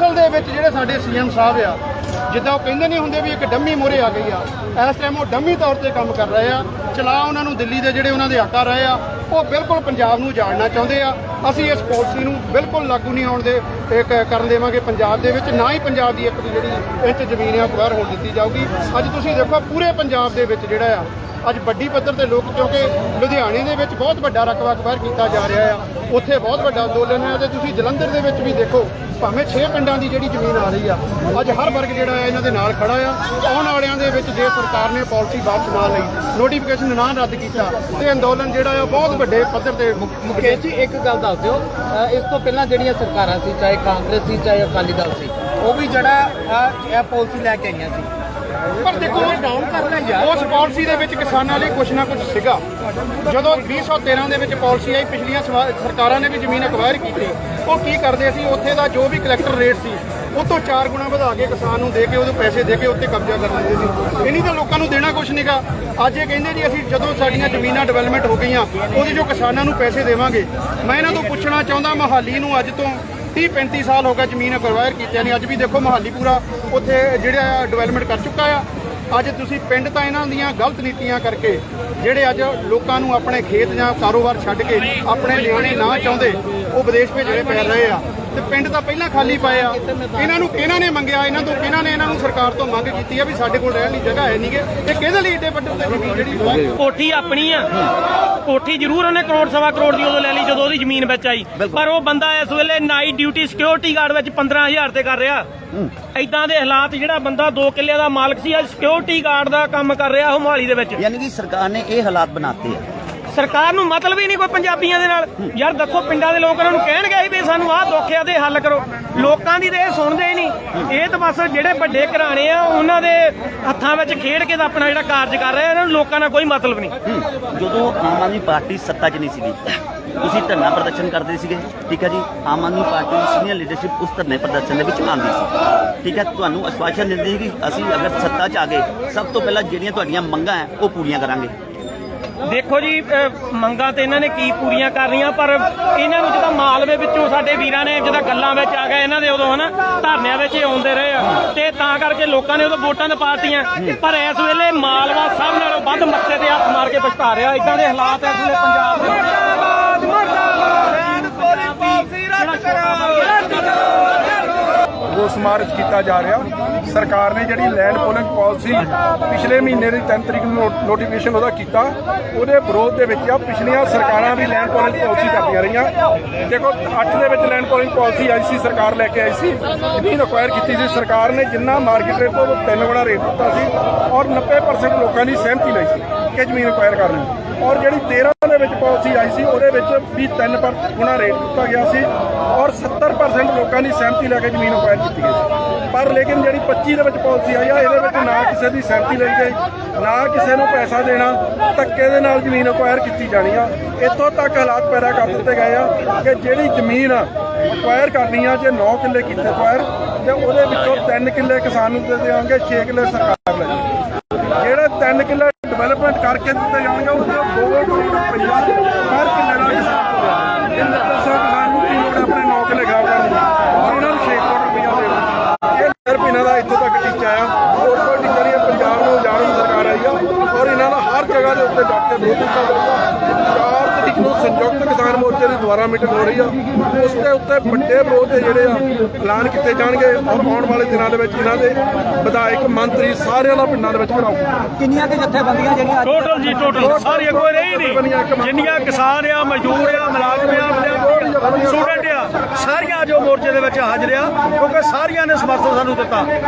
ਅਸਲ ਦੇ ਵਿੱਚ ਜਿਹੜੇ ਸਾਡੇ ਸੀਐਮ ਸਾਹਿਬ ਆ, ਜਿੱਦਾਂ ਉਹ ਕਹਿੰਦੇ ਨਹੀਂ ਹੁੰਦੇ ਵੀ ਇੱਕ ਡੰਮੀ ਮੋਰੇ ਆ ਗਈ ਆ, ਇਸ ਟਾਈਮ ਉਹ ਡੰਮੀ ਤੌਰ ਤੇ ਕੰਮ ਕਰ ਰਹੇ ਆ, ਚਲਾ ਉਹਨਾਂ ਨੂੰ ਦਿੱਲੀ ਦੇ ਜਿਹੜੇ ਉਹਨਾਂ ਦੇ ਆਕਾ ਰਹੇ ਆ, ਉਹ ਬਿਲਕੁਲ ਪੰਜਾਬ ਨੂੰ ਜਾਣਨਾ ਚਾਹੁੰਦੇ ਆ। ਅਸੀਂ ਇਸ ਪਾਲਿਸੀ ਨੂੰ ਬਿਲਕੁਲ ਲਾਗੂ ਨਹੀਂ ਹੋਣ ਦੇ ਕਰਨ ਦੇਵਾਂਗੇ ਪੰਜਾਬ ਦੇ ਵਿੱਚ, ਨਾ ਹੀ ਪੰਜਾਬ ਦੀ ਇੱਕ ਜਿਹੜੀ ਇੰਚ ਜ਼ਮੀਨ ਆ ਅਖਬਾਰ ਹੋਣ ਦਿੱਤੀ ਜਾਊਗੀ। ਅੱਜ ਤੁਸੀਂ ਦੇਖੋ, ਪੂਰੇ ਪੰਜਾਬ ਦੇ ਵਿੱਚ ਜਿਹੜਾ ਆ, ਅੱਜ ਵੱਡੀ ਪੱਧਰ ਤੇ ਲੋਕ, ਕਿਉਂਕਿ ਲੁਧਿਆਣੇ ਦੇ ਵਿੱਚ ਬਹੁਤ ਵੱਡਾ ਰਕਬਾ ਅਖਬਾਰ ਕੀਤਾ ਜਾ ਰਿਹਾ ਆ। ਉੱਥੇ ਬਹੁਤ ਵੱਡਾ ਅੰਦੋਲਨ ਹੈ ਤੇ ਤੁਸੀਂ ਜਲੰਧਰ ਦੇ ਵਿੱਚ ਵੀ ਦੇਖੋ ਭਾਵੇਂ 6 ਪਿੰਡਾਂ ਦੀ ਜਿਹੜੀ ਜ਼ਮੀਨ ਆ ਰਹੀ ਆ ਅੱਜ ਹਰ ਵਰਗ ਜਿਹੜਾ ਆ ਇਹਨਾਂ ਦੇ ਨਾਲ ਖੜਾ ਆ। ਆਉਣ ਵਾਲਿਆਂ ਦੇ ਵਿੱਚ ਜੇ ਸਰਕਾਰ ਨੇ ਪਾਲਿਸੀ ਵਾਪਸ ਨਾ ਲਈ ਨੋਟੀਫਿਕੇਸ਼ਨ ਨਾ ਰੱਦ ਕੀਤਾ ਤੇ ਅੰਦੋਲਨ ਜਿਹੜਾ ਆ ਬਹੁਤ ਵੱਡੇ ਪੱਧਰ ਤੇ ਮੁੱਕ- ਮੁਕੇਸ਼ ਜੀ ਇੱਕ ਗੱਲ ਦੱਸ ਦਿਓ ਇਸ ਤੋਂ ਪਹਿਲਾਂ ਜਿਹੜੀਆਂ ਸਰਕਾਰਾਂ ਸੀ ਚਾਹੇ ਕਾਂਗਰਸ ਸੀ ਚਾਹੇ ਅਕਾਲੀ ਦਲ ਸੀ ਉਹ ਵੀ ਜਿਹੜਾ ਅ, ਇਹ ਪਾਲਿਸੀ ਲੈ ਕੇ ਆਈਆਂ ਸੀ। ਪਰ ਦੇਖੋ, ਉਸ ਪਾਲਿਸੀ ਦੇ ਵਿੱਚ ਕਿਸਾਨਾਂ ਲਈ ਕੁਝ ਨਾ ਕੁਝ ਸੀਗਾ। ਜਦੋਂ 2013 ਦੇ ਵਿੱਚ ਪਾਲਿਸੀ ਆਈ, ਪਿਛਲੀਆਂ ਸਰਕਾਰਾਂ ਨੇ ਵੀ ਜ਼ਮੀਨ ਅਕਵਾਇਰ ਕੀਤੀ। ਉਹ ਕੀ ਕਰਦੇ ਸੀ? ਉੱਥੇ ਦਾ ਜੋ ਵੀ ਕਲੈਕਟਰ ਰੇਟ ਸੀ, ਉਹ ਤੋਂ 4 ਗੁਣਾ ਵਧਾ ਕੇ ਕਿਸਾਨ ਨੂੰ ਦੇ ਕੇ, ਉਹਦੇ ਪੈਸੇ ਦੇ ਕੇ ਉੱਤੇ ਕਬਜ਼ਾ ਕਰ ਲੈਂਦੇ ਸੀ। ਇਨੀ ਤਾਂ ਲੋਕਾਂ ਨੂੰ ਦੇਣਾ ਕੁਝ ਨਹੀਂਗਾ ਅੱਜ ਇਹ ਕਹਿੰਦੇ ਜੀ, ਅਸੀਂ ਜਦੋਂ ਸਾਡੀਆਂ ਜ਼ਮੀਨਾਂ ਡਿਵੈਲਪਮੈਂਟ ਹੋ ਗਈਆਂ, ਉਹਦੇ ਜੋ ਕਿਸਾਨਾਂ ਨੂੰ ਪੈਸੇ ਦੇਵਾਂਗੇ। ਮੈਂ ਇਹਨਾਂ ਤੋਂ ਪੁੱਛਣਾ ਚਾਹੁੰਦਾ, ਮਹਾਲੀ ਨੂੰ ਅੱਜ ਤੋਂ 30 35 ਸਾਲ ਹੋ ਗਏ ਜ਼ਮੀਨ ਅਕਵਾਇਰ ਕੀਤਿਆਂ ਨੇ, ਅੱਜ ਵੀ ਦੇਖੋ ਮਹਾਲੀ ਪੂਰਾ ਉੱਥੇ ਜਿਹੜਾ ਡਿਵੈਲਪਮੈਂਟ ਕਰ ਚੁੱਕਾ ਆ। ਅੱਜ ਤੁਸੀਂ ਪਿੰਡ ਤਾਂ ਇਹਨਾਂ ਦੀਆਂ ਗਲਤ ਨੀਤੀਆਂ ਕਰਕੇ ਜਿਹੜੇ ਅੱਜ ਲੋਕਾਂ ਨੂੰ ਆਪਣੇ ਖੇਤ ਜਾਂ ਕਾਰੋਬਾਰ ਛੱਡ ਕੇ ਆਪਣੇ ਨਿਆਣੇ ਨਾ ਚਾਹੁੰਦੇ ਉਹ ਵਿਦੇਸ਼ ਭੇਜਣੇ ਪੈ ਰਹੇ ਆ। ਤੇ ਪਿੰਡ ਤਾਂ ਪਹਿਲਾਂ ਖਾਲੀ ਪਏ ਆ ਇਹਨਾਂ ਨੂੰ ਕਿਹਨਾਂ ਨੇ ਮੰਗਿਆ? ਇਹਨਾਂ ਤੋਂ ਕਿਹਨਾਂ ਨੇ ਇਹਨਾਂ ਨੂੰ ਸਰਕਾਰ ਤੋਂ ਮੰਗ ਕੀਤੀ ਆ ਵੀ ਸਾਡੇ ਕੋਲ ਰਹਿਣ ਲਈ ਜਗ੍ਹਾ ਹੈ ਨਹੀਂਗੇ ਇਹ ਕਿਹਦੇ ਲਈ ਏਡੇ ਵੱਡੇ ਤੇ ਜ਼ਮੀਨ ਜਿਹੜੀ ਕੋਠੀ ਆਪਣੀ ਆ। ਕੋਠੀ ਜ਼ਰੂਰ ਉਹਨੇ ਕਰੋੜ ਸਵਾ ਕਰੋੜ ਦੀ ਉਦੋਂ ਲੈ ਲਈ ਜਦੋਂ ਉਹਦੀ ਜ਼ਮੀਨ ਵਿੱਚ ਆਈ। ਪਰ ਉਹ ਬੰਦਾ ਇਸ ਵੇਲੇ ਨਾਈਟ ਡਿਊਟੀ ਸਿਕਿਉਰਿਟੀ ਗਾਰਡ ਵਿੱਚ 15000 ਤੇ ਕਰ ਰਿਹਾ। ਐਦਾਂ ਦੇ ਹਾਲਾਤ ਜਿਹੜਾ ਬੰਦਾ 2 ਕਿੱਲਿਆਂ ਦਾ ਮਾਲਕ ਸੀ ਅੱਜ ਸਿਕਿਉਰਿਟੀ ਗਾਰਡ ਦਾ ਕੰਮ ਕਰ ਰਿਹਾ ਉਹ ਮੋਹਾਲੀ ਦੇ ਵਿੱਚ। ਯਾਨੀ ਕਿ ਸਰਕਾਰ ਨੇ ਇਹ ਹਾਲਾਤ ਬਣਾਤੇ ਆ। ਸਰਕਾਰ ਨੂੰ ਮਤਲਬ ਹੀ ਨਹੀਂ ਕੋਈ ਪੰਜਾਬੀਆਂ ਦੇ ਨਾਲ। ਯਾਰ ਦੱਸੋ, ਪਿੰਡਾਂ ਦੇ ਲੋਕ ਉਹਨਾਂ ਨੂੰ ਕਹਿਣਗੇ ਵੀ ਸਾਨੂੰ ਆਹ ਦੁੱਖ ਆ ਤੇ ਹੱਲ ਕਰੋ। ਲੋਕਾਂ ਦੀ ਤੇ ਇਹ ਸੁਣਦੇ ਹੀ ਨਹੀਂ। ਇਹ ਤਾਂ ਬਸ ਜਿਹੜੇ ਵੱਡੇ ਘਰਾਣੇ ਆ, ਉਹਨਾਂ ਦੇ ਹੱਥਾਂ ਵਿੱਚ ਖੇਡ ਕੇ ਤਾਂ ਆਪਣਾ ਜਿਹੜਾ ਕਾਰਜ ਕਰ ਰਿਹਾ ਇਹਨਾਂ ਨੂੰ ਲੋਕਾਂ ਨਾਲ ਕੋਈ ਮਤਲਬ ਨਹੀਂ। ਜਦੋਂ ਆਮ ਆਦਮੀ ਪਾਰਟੀ ਸੱਤਾ 'ਚ ਨਹੀਂ ਸੀਗੀ, ਤੁਸੀਂ ਧਰਨਾ ਪ੍ਰਦਰਸ਼ਨ ਕਰਦੇ ਸੀਗੇ, ਠੀਕ ਹੈ ਜੀ? ਆਮ ਆਦਮੀ ਪਾਰਟੀ ਦੀ ਸੀਨੀਅਰ ਲੀਡਰਸ਼ਿਪ ਉਸ ਧਰਨੇ ਪ੍ਰਦਰਸ਼ਨ ਦੇ ਵਿੱਚ ਆਉਂਦੀ ਸੀ। ਠੀਕ ਹੈ, ਤੁਹਾਨੂੰ ਅਸ਼ਵਾਸਨ ਦਿੰਦੀ ਸੀ ਕਿ ਅਸੀਂ ਅਗਰ ਸੱਤਾ 'ਚ ਆ ਗਏ, ਸਭ ਤੋਂ ਪਹਿਲਾਂ ਜਿਹੜੀਆਂ ਤੁਹਾਡੀਆਂ ਮੰਗਾਂ ਹੈ, ਉਹ ਪੂਰੀਆਂ ਕਰਾਂਗੇ। ਦੇਖੋ ਜੀ ਮੰਗਾਂ ਤੇ ਇਹਨਾਂ ਨੇ ਕੀ ਪੂਰੀਆਂ ਕਰਨੀਆਂ ਪਰ ਇਹਨਾਂ ਨੂੰ ਜਦੋਂ ਮਾਲਵੇ ਵਿੱਚੋਂ ਸਾਡੇ ਵੀਰਾਂ ਨੇ ਜਦੋਂ ਗੱਲਾਂ ਵਿੱਚ ਆ ਗਏ ਇਹਨਾਂ ਦੇ ਉਦੋਂ ਹਨਾ ਧਰਨਿਆਂ ਵਿੱਚ ਆਉਂਦੇ ਰਹੇ ਆ। ਤੇ ਤਾਂ ਕਰਕੇ ਲੋਕਾਂ ਨੇ ਉਦੋਂ ਵੋਟਾਂ ਤੇ ਪਾਰਟੀਆਂ ਪਰ ਇਸ ਵੇਲੇ ਮਾਲਵਾ ਸਭ ਨਾਲੋਂ ਵੱਧ ਮੱਥੇ ਤੇ ਹੱਥ ਮਾਰ ਕੇ ਪਛਤਾ ਰਿਹਾ ਇਦਾਂ ਦੇ ਹਾਲਾਤ ਇਸ ਵੇਲੇ ਪੰਜਾਬ ਦੇ ਰੋਸ ਮਾਰਚ ਕੀਤਾ ਜਾ ਰਿਹਾ। ਸਰਕਾਰ ਨੇ ਜਿਹੜੀ ਲੈਂਡ ਪੋਲਿੰਗ ਪਾਲਿਸੀ ਪਿਛਲੇ ਮਹੀਨੇ ਦੀ 3 ਤਰੀਕ ਨੂੰ ਨੋਟੀਫਿਕੇਸ਼ਨ ਉਹਦਾ ਕੀਤਾ, ਉਹਦੇ ਵਿਰੋਧ ਦੇ ਵਿੱਚ ਆ, ਪਿਛਲੀਆਂ ਸਰਕਾਰਾਂ ਵੀ ਲੈਂਡ ਪੋਲਿੰਗ ਪਾਲਿਸੀ ਕਰਦੀਆਂ ਰਹੀਆਂ। ਦੇਖੋ 8 ਦੇ ਵਿੱਚ ਲੈਂਡ ਪੋਲਿੰਗ ਪਾਲਿਸੀ ਆਈ ਸੀ, ਸਰਕਾਰ ਲੈ ਕੇ ਆਈ ਸੀ ਜ਼ਮੀਨ ਰਿਕੁਆਇਰ ਕੀਤੀ ਸੀ। ਸਰਕਾਰ ਨੇ ਜਿੰਨਾ ਮਾਰਕੀਟ ਰੇਟ ਤੋਂ ਤਿੰਨ ਗੁਣਾ ਰੇਟ ਦਿੱਤਾ ਸੀ ਔਰ 90% ਲੋਕਾਂ ਦੀ ਸਹਿਮਤੀ ਲਈ ਸੀ। ਕੇ ਜ਼ਮੀਨ ਅਕਵਾਇਰ ਕਰਨੀ ਔਰ ਜਿਹੜੀ 13 ਦੇ ਵਿੱਚ ਪਾਲਿਸੀ ਆਈ ਸੀ, ਉਹਦੇ ਵਿੱਚ ਵੀ 3 ਪਰ ਗੁਣਾ ਰੇਟ ਦਿੱਤਾ ਗਿਆ ਸੀ ਔਰ 70% ਲੋਕਾਂ ਦੀ ਸਹਿਮਤੀ ਲੈ ਕੇ ਜ਼ਮੀਨ ਅਕਵਾਇਰ ਕੀਤੀ ਗਈ ਸੀ। ਪਰ ਲੇਕਿਨ ਜਿਹੜੀ 25 ਦੇ ਵਿੱਚ ਪਾਲਿਸੀ ਆਈ ਆ, ਇਹਦੇ ਵਿੱਚ ਨਾ ਕਿਸੇ ਦੀ ਸਹਿਮਤੀ ਲਈ ਗਈ, ਨਾ ਕਿਸੇ ਨੂੰ ਪੈਸਾ ਦੇਣਾ, ਧੱਕੇ ਦੇ ਨਾਲ ਜ਼ਮੀਨ ਅਕਵਾਇਰ ਕੀਤੀ ਜਾਣੀ ਆ। ਇੱਥੋਂ ਤੱਕ ਹਾਲਾਤ ਪੈਦਾ ਕਰ ਦਿੱਤੇ ਗਏ ਆ ਕਿ ਜਿਹੜੀ ਜ਼ਮੀਨ ਅਕਵਾਇਰ ਕਰਨੀ ਆ, ਜੇ 9 ਕਿੱਲੇ ਕੀਤੇ ਅਕਵਾਇਰ ਤੇ ਉਹਦੇ ਵਿੱਚੋਂ 3 ਕਿੱਲੇ ਕਿਸਾਨ ਨੂੰ ਦੇ ਦੇਵਾਂਗੇ 6 ਕਿੱਲੇ ਸਰਕਾਰ ਲੈ ਜਾਊਗੀ। ਜਿਹੜੇ 3 ਕਿੱਲੇ ਕਰਕੇ ਦਿੱਤੇ ਜਾਣਗੇ, ਉਸ ਦਾ 2 ਕਰੋੜ ਰੁਪਈਆ ਹਰ ਕਿੱਲੇ ਦਾ ਕਿਸਾਨ ਨੂੰ ਦੇਣਾ ਇਹਨਾਂ ਦਾ ਕਿਸਾਨ ਨੂੰ ਕੀ ਲੋੜ ਆਪਣੇ ਨੌਕ ਲਿਖਾ ਕਰਨ ਦੀ? ਔਰ ਉਹਨਾਂ ਨੂੰ 6 ਕਰੋੜ ਰੁਪਈਆ ਦੇਣਾ ਇਹ ਸਿਰਫ ਇਹਨਾਂ ਦਾ ਇੱਥੋਂ ਤੱਕ ਟੀਚਾ ਆ। ਹੋਰ ਕੋਈ ਟੀਚਾ ਨਹੀਂ ਹੈ, ਪੰਜਾਬ ਨੂੰ ਉਜਾੜਨ ਨੂੰ ਸਰਕਾਰ ਆਈ ਆ। ਔਰ ਇਹਨਾਂ ਦਾ ਹਰ ਜਗ੍ਹਾ ਦੇ ਉੱਤੇ ਡਟ ਕੇ ਵਿਰੋਧ ਕੀਤਾ ਜਾਊਗਾ। 4 ਤਰੀਕ ਨੂੰ ਸੰਯੁਕਤ ਕਿਸਾਨ ਮੋਰਚੇ ਦੀ ਦੁਬਾਰਾ ਮੀਟਿੰਗ ਹੋ ਰਹੀ ਆ ਉਸ ਦੇ ਉੱਤੇ ਵੱਡੇ ਵਿਰੋਧ ਦੇ ਜਿਹੜੇ ਆ ਐਲਾਨ ਕੀਤੇ ਜਾਣਗੇ ਔਰ ਆਉਣ ਵਾਲੇ ਦਿਨਾਂ ਦੇ ਵਿੱਚ ਇਹਨਾਂ ਦੇ ਵਿਧਾਇਕ ਮੰਤਰੀ ਸਾਰਿਆਂ ਦਾ ਪਿੰਡਾਂ ਦੇ ਵਿੱਚ ਘਰਾਓ ਕਿੰਨੀਆਂ ਕਿ ਜਥੇਬੰਦੀਆਂ ਜਿਹੜੀਆਂ ਟੋਟਲ ਜੀ ਟੋਟਲ ਸਾਰੀਆਂ ਕੋਈ ਰਹੀ ਨਹੀਂ। ਜਿੰਨੀਆਂ ਕਿਸਾਨ ਆ ਮਜ਼ਦੂਰ ਆ ਮੁਲਾਜ਼ਮ ਆ, ਸਟੂਡੈਂਟ ਆ ਸਾਰੀਆਂ ਜੋ ਮੋਰਚੇ ਦੇ ਵਿੱਚ ਹਾਜ਼ਰ ਆ ਕਿਉਂਕਿ ਸਾਰੀਆਂ ਨੇ ਸਮਰਥਨ ਸਾਨੂੰ ਦਿੱਤਾ।